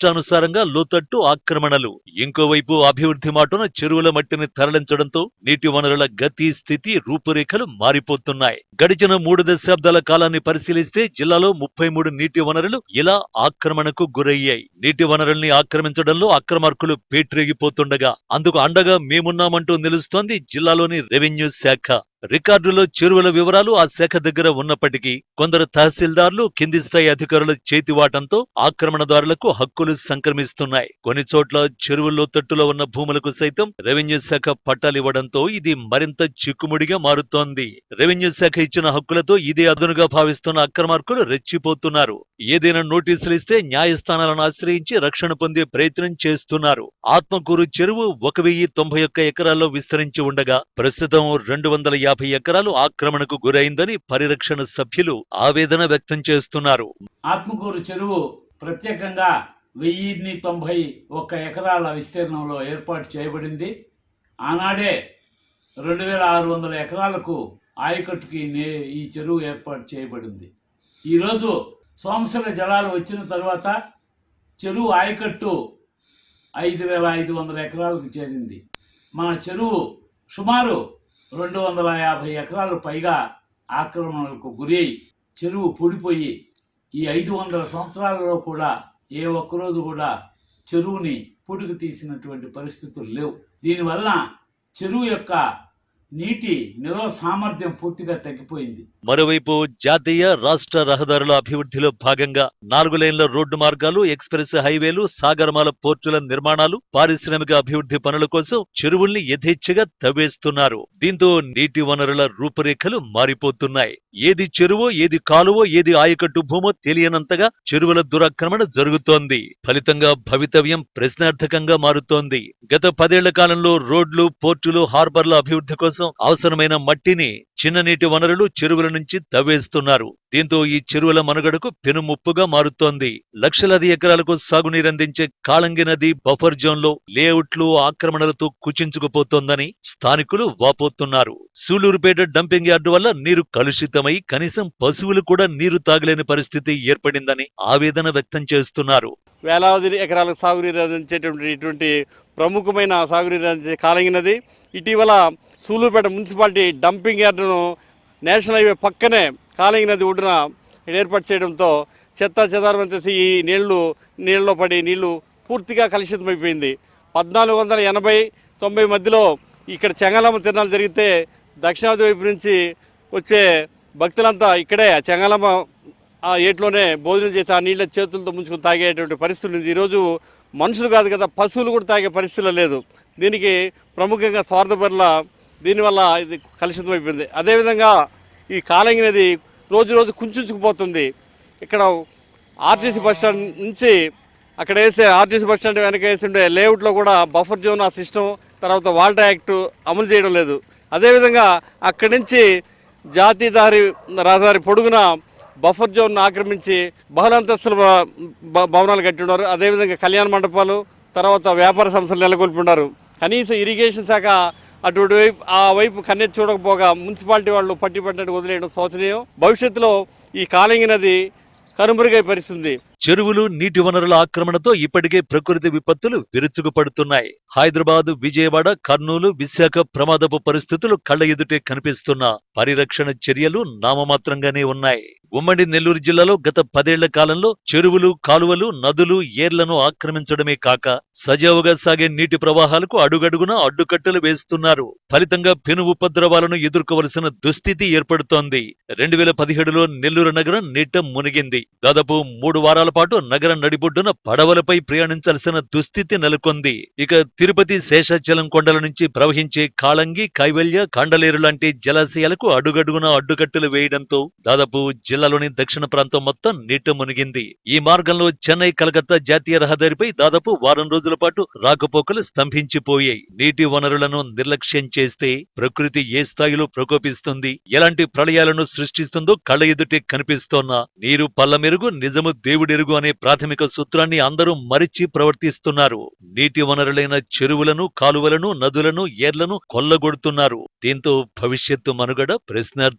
ఇష్టానుసారంగా లోతట్టు ఆక్రమణలు. ఇంకోవైపు అభివృద్ధి మాటున చెరువుల మట్టిని తరలించడంతో నీటి వనరుల గతి స్థితి రూపురేఖలు మారిపోతున్నాయి. గడిచిన మూడు దశాబ్దాల కాలాన్ని పరిశీలిస్తే జిల్లాలో ముప్పై మూడు నీటి వనరులు ఇలా ఆక్రమణకు గురయ్యాయి. నీటి వనరుల్ని ఆక్రమించడంలో అక్రమార్కులు పేట్రేగిపోతుండగా అందుకు అండగా మేమున్నామంటూ నిలుస్తోంది జిల్లాలోని రెవెన్యూ శాఖ. రికార్డులో చెరువుల వివరాలు ఆ శాఖ దగ్గర ఉన్నప్పటికీ కొందరు తహసీల్దార్లు కింది స్థాయి అధికారుల చేతివాటంతో ఆక్రమణదారులకు హక్కులు సంక్రమిస్తున్నాయి. కొన్ని చోట్ల చెరువుల్లో తట్టులో ఉన్న భూములకు సైతం రెవెన్యూ శాఖ పట్టాలివ్వడంతో ఇది మరింత చిక్కుముడిగా మారుతోంది. రెవెన్యూ శాఖ ఇచ్చిన హక్కులతో ఇదే అదునుగా భావిస్తున్న అక్రమార్కులు రెచ్చిపోతున్నారు. ఏదైనా నోటీసులు ఇస్తే న్యాయస్థానాలను ఆశ్రయించి రక్షణ పొందే ప్రయత్నం చేస్తున్నారు. ఆత్మకూరు చెరువు ఒక వెయ్యి తొంభై ఒక్క ఎకరాల్లో విస్తరించి ఉండగా ప్రస్తుతం రెండు వందల యాభై ఎకరాలు ఆక్రమణకు గురైందని పరిరక్షణ సభ్యులు ఆవేదన వ్యక్తం చేస్తున్నారు. ఆత్మకూరు చెరువు ప్రత్యేకంగా వెయ్యిన్ని తొంభై ఒక్క ఎకరాల విస్తీర్ణంలో ఏర్పాటు చేయబడింది. ఆనాడే రెండు వేల ఆరు వందల ఎకరాలకు ఆయకట్టుకి నే ఈ చెరువు ఏర్పాటు చేయబడింది. ఈరోజు సోమశిల జలాలు వచ్చిన తర్వాత చెరువు ఆయకట్టు ఐదు వేల ఐదు వందల ఎకరాలకు చేరింది. మన చెరువు సుమారు రెండు వందల యాభై ఎకరాలు పైగా ఆక్రమణలకు గురి అయి చెరువు పూడిపోయి ఈ ఐదు వందల సంవత్సరాలలో కూడా ఏ ఒక్కరోజు కూడా చెరువుని పూడికి తీసినటువంటి పరిస్థితులు లేవు. దీనివల్ల చెరువు యొక్క నీటి నిల్వ సామర్థ్యం పూర్తిగా తగ్గిపోయింది. మరోవైపు జాతీయ రాష్ట్ర రహదారుల అభివృద్ధిలో భాగంగా నాలుగు లైన్ల రోడ్డు మార్గాలు ఎక్స్ప్రెస్ హైవేలు సాగరమాల పోర్టుల నిర్మాణాలు పారిశ్రామిక అభివృద్ధి పనుల కోసం చెరువుల్ని యథేచ్ఛగా తవ్వేస్తున్నారు. దీంతో నీటి వనరుల రూపురేఖలు మారిపోతున్నాయి. ఏది చెరువో ఏది కాలువో ఏది ఆయకట్టు భూమో తెలియనంతగా చెరువుల దురాక్రమణ జరుగుతోంది. ఫలితంగా భవితవ్యం ప్రశ్నార్థకంగా మారుతోంది. గత పదేళ్ళ కాలంలో రోడ్లు పోర్టులు హార్బర్ల అభివృద్ధి కోసం అవసరమైన మట్టిని చిన్న నీటి వనరులు చెరువుల నుంచి తవ్వేస్తున్నారు. దీంతో ఈ చెరువుల మనుగడకు పెనుముప్పుగా మారుతోంది. లక్షలాది ఎకరాలకు సాగునీరందించే కాళంగి నది బఫర్ జోన్లో లేఅవుట్లు ఆక్రమణలతో కుచించుకుపోతోందని స్థానికులు వాపోతున్నారు. సూలూరుపేట డంపింగ్ యార్డు వల్ల నీరు కలుషితమై కనీసం పశువులు కూడా నీరు తాగలేని పరిస్థితి ఏర్పడిందని ఆవేదన వ్యక్తం చేస్తున్నారు. వేలాది ఎకరాలకు సాగునీరు అందించేటువంటి ఇటువంటి ప్రముఖమైన సాగునీరు అందించే కాలంగి నది. ఇటీవల సూలూరుపేట మున్సిపాలిటీ డంపింగ్ యార్డును నేషనల్ హైవే పక్కనే కాలంగి నది ఒడ్డున ఏర్పాటు చేయడంతో చెత్త చెదారం చేసి ఈ నీళ్ళు నీళ్ళలో పడి నీళ్ళు పూర్తిగా కలుషితమైపోయింది. పద్నాలుగు వందల ఎనభై తొంభై మధ్యలో ఇక్కడ చెంగలమ్మ తిరణాలు జరిగితే దక్షిణాది వైపు నుంచి వచ్చే భక్తులంతా ఇక్కడే చెంగలమ్మ ఆ ఏట్లోనే భోజనం చేసి ఆ నీళ్ళ చేతులతో ముంచుకొని తాగేటువంటి పరిస్థితి ఉంది. ఈరోజు మనుషులు కాదు కదా పశువులు కూడా తాగే పరిస్థితులు లేదు. దీనికి ప్రముఖంగా స్వార్థపరుల దీనివల్ల ఇది కలుషితమైపోయింది అదేవిధంగా ఈ కాలంగి నది రోజు రోజు కుంచుకుపోతుంది. ఇక్కడ ఆర్టీసీ బస్ స్టాండ్ నుంచి అక్కడ వేసే ఆర్టీసీ బస్ స్టాండ్ వెనక వేసిండే లేఅవుట్లో కూడా బఫర్ జోన్ ఆ సిస్టమ్ తర్వాత వాల్టా యాక్ట్ అమలు చేయడం లేదు. అదేవిధంగా అక్కడి నుంచి జాతీయదారి రహదారి పొడుగున బఫర్ జోన్ ఆక్రమించి బహుళంతస్తుల భవనాలు కట్టిన్నారు అదేవిధంగా కళ్యాణ మండపాలు తర్వాత వ్యాపార సంస్థలు నెలకొల్పిన్నారు కనీసం ఇరిగేషన్ శాఖ అటువంటి వైపు ఆ వైపు కన్నెత్తి చూడకపోగా మున్సిపాలిటీ వాళ్ళు పట్టి పట్టినట్టు వదిలేయడం శోచనీయం. భవిష్యత్తులో ఈ కాలింగి నది కనుమరుగై పరిస్థితుంది. చెరువులు నీటి వనరుల ఆక్రమణతో ఇప్పటికే ప్రకృతి విపత్తులు విరుచుకుపడుతున్నాయి. హైదరాబాద్ విజయవాడ కర్నూలు విశాఖ ప్రమాదపు పరిస్థితులు కళ్ళ ఎదుటే కనిపిస్తున్న. పరిరక్షణ చర్యలు నామమాత్రంగానే ఉన్నాయి. ఉమ్మడి నెల్లూరు జిల్లాలో గత పదేళ్ళ కాలంలో చెరువులు కాలువలు నదులు ఏర్లను ఆక్రమించడమే కాక సజావుగా సాగే నీటి ప్రవాహాలకు అడుగడుగున అడ్డుకట్టలు వేస్తున్నారు. ఫలితంగా పెను ఉపద్రవాలను ఎదుర్కోవలసిన దుస్థితి ఏర్పడుతోంది. రెండు వేల పదిహేడులో నెల్లూరు నగరం నీట మునిగింది. దాదాపు మూడు వారాల పాటు నగరం నడిబొడ్డున పడవలపై ప్రయాణించాల్సిన దుస్థితి నెలకొంది. ఇక తిరుపతి శేషాచలం కొండల నుంచి ప్రవహించే కాళంగి కైవల్య కాండలేరు లాంటి జలాశయాలకు అడుగడుగున అడ్డుకట్టలు వేయడంతో దాదాపు జిల్లాలోని దక్షిణ ప్రాంతం మొత్తం నీట మునిగింది. ఈ మార్గంలో చెన్నై కలకత్తా జాతీయ రహదారిపై దాదాపు వారం రోజుల పాటు రాకపోకలు స్తంభించిపోయాయి. నీటి వనరులను నిర్లక్ష్యం చేస్తే ప్రకృతి ఏ స్థాయిలో ప్రకోపిస్తుంది ఎలాంటి ప్రళయాలను సృష్టిస్తుందో కళ్ళ ఎదుటే కనిపిస్తోన్న నీరు పల్లమెరుగు నిజము దేవుడి దేవుడెరుగు అనే ప్రాథమిక సూత్రాన్ని అందరూ మరిచి ప్రవర్తిస్తున్నారు. నీటి వనరులైన చెరువులను కాలువలను నదులను ఏర్లను కొల్లగొడుతున్నారు. దీంతో భవిష్యత్తు మనుగడ ప్రశ్నార్థం